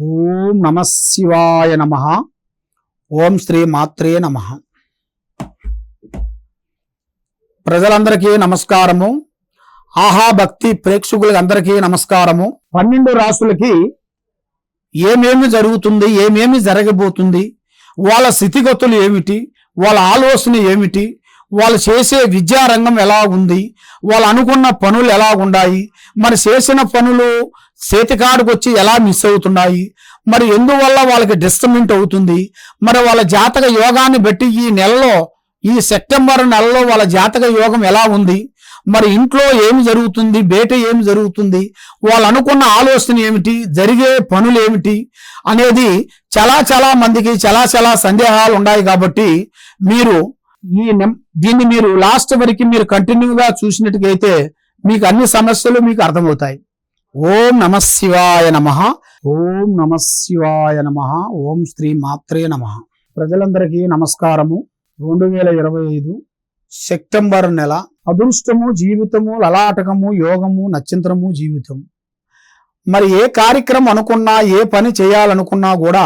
ఓం నమ శివాయ నమ. ఓం శ్రీ మాత్రే నమ. ప్రజలందరికీ నమస్కారము. ఆహా భక్తి ప్రేక్షకులందరికీ నమస్కారము. పన్నెండు రాసులకి ఏమేమి జరుగుతుంది ఏమేమి జరగబోతుంది వాళ్ళ స్థితిగతులు ఏమిటి వాళ్ళ ఆలోచన ఏమిటి వాళ్ళు చేసే విద్యారంగం ఎలా ఉంది వాళ్ళు అనుకున్న పనులు ఎలా ఉన్నాయి మరి చేసిన పనులు చేతికాడికి వచ్చి ఎలా మిస్ అవుతున్నాయి? మరి ఎందువల్ల వాళ్ళకి డిస్టర్బెంట్ అవుతుంది? మరి వాళ్ళ జాతక యోగాన్ని బట్టి ఈ నెలలో ఈ సెప్టెంబర్ నెలలో వాళ్ళ జాతక యోగం ఎలా ఉంది? మరి ఇంట్లో ఏమి జరుగుతుంది? బయట ఏమి జరుగుతుంది? వాళ్ళు అనుకున్న ఆలోచన ఏమిటి? జరిగే పనులు ఏమిటి? అనేది చాలా చాలా మందికి చాలా చాలా సందేహాలు ఉన్నాయి కాబట్టి మీరు ఈ దీన్ని మీరు లాస్ట్ వరకు మీరు కంటిన్యూగా చూసినట్టుగైతే మీకు అన్ని సమస్యలు మీకు అర్థమవుతాయి. ఓం నమ శివాయ నమ. ఓం నమ శివాయ నమ. ఓం శ్రీ మాత్రే నమ. ప్రజలందరికీ నమస్కారము. రెండు వేల ఇరవై ఐదు సెప్టెంబర్ నెల అదృష్టము జీవితము లలాటకము యోగము నక్షత్రము జీవితం. మరి ఏ కార్యక్రమం అనుకున్నా ఏ పని చేయాలనుకున్నా కూడా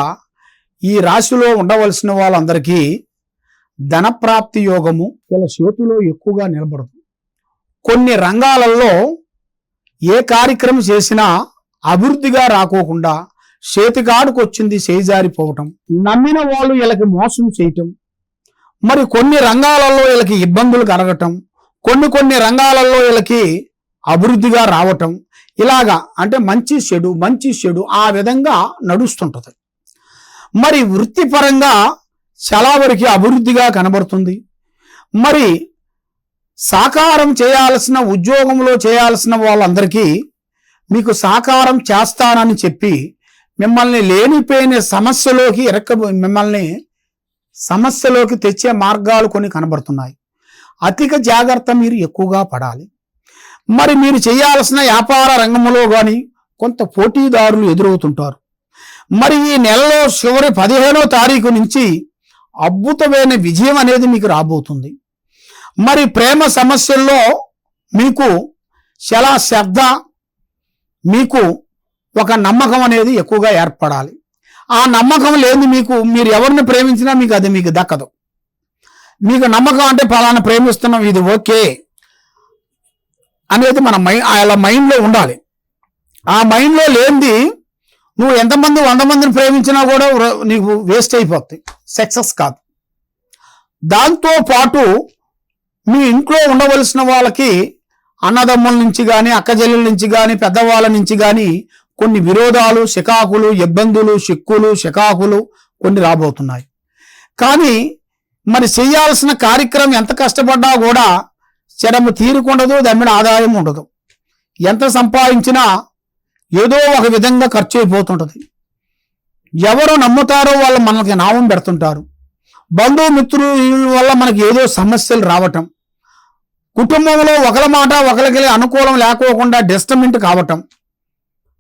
ఈ రాశిలో ఉండవలసిన వాళ్ళందరికీ ధనప్రాప్తి యోగము ఇలా చేతిలో ఎక్కువగా నిలబడదు. కొన్ని రంగాలలో ఏ కార్యక్రమం చేసినా అభివృద్ధిగా రాకోకుండా చేతికాడుకు వచ్చింది చేజారిపోవటం. నమ్మిన వాళ్ళు వీళ్ళకి మోసం చేయటం. మరి కొన్ని రంగాలలో వీళ్ళకి ఇబ్బందులు కలగటం. కొన్ని కొన్ని రంగాలలో వీళ్ళకి అభివృద్ధిగా రావటం. ఇలాగా అంటే మంచి చెడు మంచి చెడు ఆ విధంగా నడుస్తుంటుంది. మరి వృత్తిపరంగా చాలా వరకు అభివృద్ధిగా కనబడుతుంది. మరి సాకారం చేయాల్సిన ఉద్యోగంలో చేయాల్సిన వాళ్ళందరికీ మీకు సాకారం చేస్తానని చెప్పి మిమ్మల్ని లేనిపోయిన సమస్యలోకి ఇరక్క మిమ్మల్ని సమస్యలోకి తెచ్చే మార్గాలు కొన్ని కనబడుతున్నాయి. అధిక జాగ్రత్త మీరు ఎక్కువగా పడాలి. మరి మీరు చేయాల్సిన వ్యాపార రంగంలో కానీ కొంత పోటీదారులు ఎదురవుతుంటారు. మరి ఈ నెలలో చివరి పదిహేనో తారీఖు నుంచి అద్భుతమైన విజయం అనేది మీకు రాబోతుంది. మరి ప్రేమ సమస్యల్లో మీకు చాలా శ్రద్ధ మీకు ఒక నమ్మకం అనేది ఎక్కువగా ఏర్పడాలి. ఆ నమ్మకం లేని మీకు మీరు ఎవరిని ప్రేమించినా మీకు అది మీకు దక్కదు. మీకు నమ్మకం అంటే ఫలానా ప్రేమిస్తున్నాం ఇది ఓకే అనేది మన మై అలా మైండ్లో ఉండాలి. ఆ మైండ్లో లేనిది నువ్వు ఎంతమంది వంద మందిని ప్రేమించినా కూడా నీకు వేస్ట్ అయిపోతుంది సక్సెస్ కాదు. దాంతో పాటు మీ ఇంట్లో ఉండవలసిన వాళ్ళకి అన్నదమ్ముల నుంచి కానీ అక్కజల్లుల నుంచి కానీ పెద్దవాళ్ళ నుంచి కానీ కొన్ని విరోధాలు శికాకులు ఇబ్బందులు చిక్కులు శికాకులు కొన్ని రాబోతున్నాయి. కానీ మరి చేయాల్సిన కార్యక్రమం ఎంత కష్టపడ్డా కూడా చరము తీరుకుండదు దమ్మిన ఆదాయం ఉండదు. ఎంత సంపాదించినా ఏదో ఒక విధంగా ఖర్చు అయిపోతుంటుంది. ఎవరు నమ్ముతారో వాళ్ళు మనకి నామం పెడుతుంటారు. బంధుమిత్రుల వల్ల మనకి ఏదో సమస్యలు రావటం. కుటుంబంలో ఒకరి మాట ఒకరికి అనుకూలం లేకోకుండా డిస్టర్బెంట్ కావటం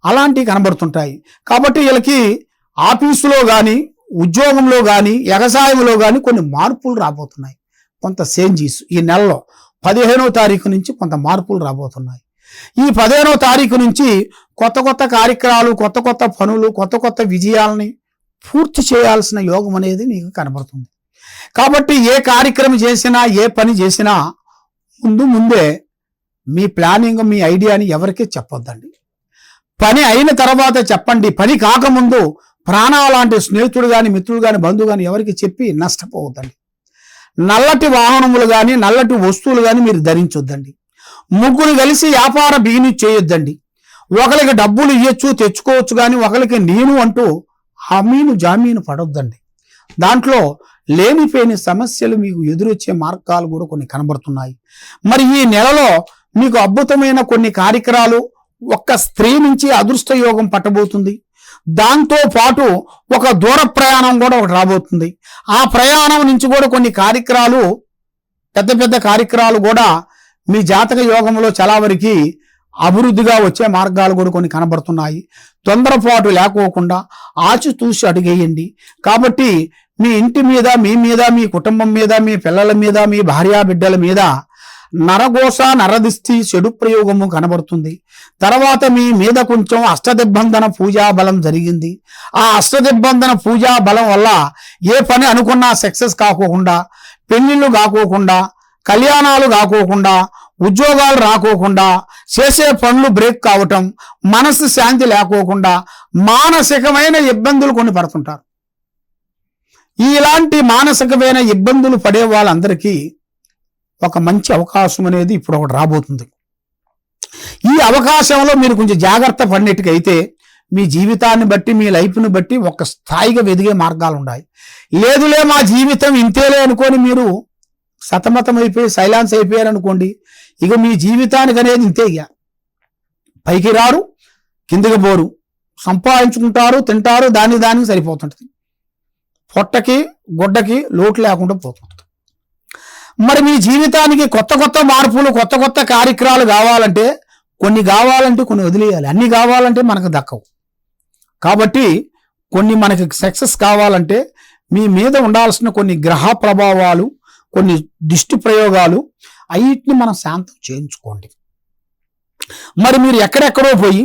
అలాంటివి కనబడుతుంటాయి. కాబట్టి వీళ్ళకి ఆఫీసులో కానీ ఉద్యోగంలో కానీ వ్యవసాయంలో కానీ కొన్ని మార్పులు రాబోతున్నాయి. కొంత చేంజెస్ ఈ నెలలో పదిహేనో తారీఖు నుంచి కొంత మార్పులు రాబోతున్నాయి. ఈ పదిహేనో తారీఖు నుంచి కొత్త కొత్త కార్యక్రమాలు కొత్త కొత్త పనులు కొత్త కొత్త విజయాలని పూర్తి చేయాల్సిన యోగం అనేది నీకు కనబడుతుంది. కాబట్టి ఏ కార్యక్రమం చేసినా ఏ పని చేసినా ముందు ముందే మీ ప్లానింగ్ మీ ఐడియాని ఎవరికీ చెప్పొద్దండి. పని అయిన తర్వాత చెప్పండి. పని కాకముందు ప్రాణాల లాంటి స్నేహితుడు కానీ మిత్రుడు కానీ బంధువు కానీ ఎవరికి చెప్పి నష్టపోవద్దండి. నల్లటి వాహనములు కానీ నల్లటి వస్తువులు కానీ మీరు ధరించొద్దండి. ముగ్గురు కలిసి వ్యాపార బిగిని చేయొద్దండి. ఒకరికి డబ్బులు ఇవ్వచ్చు తెచ్చుకోవచ్చు కానీ ఒకరికి నేను అంటూ హమీను జామీను పడొద్దండి. దాంట్లో లేనిపోయిన సమస్యలు మీకు ఎదురొచ్చే మార్గాలు కూడా కొన్ని కనబడుతున్నాయి. మరి ఈ నెలలో మీకు అద్భుతమైన కొన్ని కార్యక్రమాలు ఒక్క స్త్రీ నుంచి అదృష్ట యోగం పట్టబోతుంది. దాంతో పాటు ఒక దూర ప్రయాణం కూడా ఒకటి రాబోతుంది. ఆ ప్రయాణం నుంచి కూడా కొన్ని కార్యక్రమాలు పెద్ద పెద్ద కార్యక్రమాలు కూడా మీ జాతక యోగంలో చాలా వరకు అభివృద్ధిగా వచ్చే మార్గాలు కూడా కొన్ని కనబడుతున్నాయి. తొందరపాటు లేకోకుండా ఆచితూసి అడిగేయండి. కాబట్టి మీ ఇంటి మీద మీ మీద మీ కుటుంబం మీద మీ పిల్లల మీద మీ భార్యా బిడ్డల మీద నరగోస నరదిష్టి చెడు ప్రయోగము కనబడుతుంది. తర్వాత మీ మీద కొంచెం అష్టదిబ్బంధన పూజా బలం జరిగింది. ఆ అష్టదిబ్బంధన పూజా బలం వల్ల ఏ పని అనుకున్నా సక్సెస్ కాకోకుండా పెళ్ళిళ్ళు కాకోకుండా కళ్యాణాలు కాకోకుండా ఉద్యోగాలు రాకోకుండా చేసే పనులు బ్రేక్ కావటం మనసు శాంతి లేకోకుండా మానసికమైన ఇబ్బందులు కొన్ని పడుతుంటారు. ఇలాంటి మానసికమైన ఇబ్బందులు పడే వాళ్ళందరికీ ఒక మంచి అవకాశం అనేది ఇప్పుడు ఒకటి రాబోతుంది. ఈ అవకాశంలో మీరు కొంచెం జాగ్రత్త పడినట్టుకైతే మీ జీవితాన్ని బట్టి మీ లైఫ్ని బట్టి ఒక స్థాయిగా వెదిగే మార్గాలు ఉన్నాయి. లేదులే మా జీవితం ఇంతేలే అనుకొని మీరు సతమతం అయిపోయి సైలాన్స్ అయిపోయారు అనుకోండి ఇక మీ జీవితానికి అనేది ఇంతే ఇక. పైకి రారు కిందకి పోరు. సంపాదించుకుంటారు తింటారు దాని దానికి సరిపోతుంటుంది. పొట్టకి గుడ్డకి లోటు లేకుండా పోతుంది మరి మీ జీవితానికి కొత్త కొత్త మార్పులు కొత్త కొత్త కార్యక్రమాలు కావాలంటే కొన్ని కావాలంటే కొన్ని వదిలేయాలి. అన్ని కావాలంటే మనకు దక్కవు. కాబట్టి కొన్ని మనకి సక్సెస్ కావాలంటే మీ మీద ఉండాల్సిన కొన్ని గ్రహ ప్రభావాలు కొన్ని దిష్టి ప్రయోగాలు అన్నిటిని మనం శాంతం చేయించుకోండి. మరి మీరు ఎక్కడెక్కడో పోయి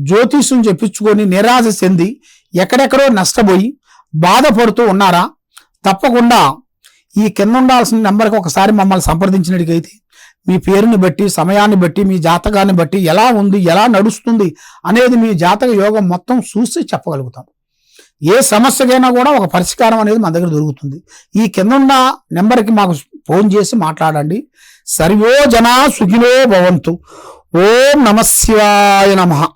జ్యోతిష్యం చెప్పించుకొని నిరాశ చెంది ఎక్కడెక్కడో నష్టపోయి బాధపడుతూ ఉన్నారా? తప్పకుండా ఈ కింద ఉండాల్సిన నెంబర్కి ఒకసారి మమ్మల్ని సంప్రదించినట్టుగైతే మీ పేరుని బట్టి సమయాన్ని బట్టి మీ జాతకాన్ని బట్టి ఎలా ఉంది ఎలా నడుస్తుంది అనేది మీ జాతక యోగం మొత్తం చూసి చెప్పగలుగుతాం. ఏ సమస్యకైనా కూడా ఒక పరిష్కారం అనేది మన దగ్గర దొరుకుతుంది. ఈ కింద ఉన్న నెంబర్కి మాకు ఫోన్ చేసి మాట్లాడండి. సర్వో జనా సుఖినో భవంతు. ఓం నమ నమః.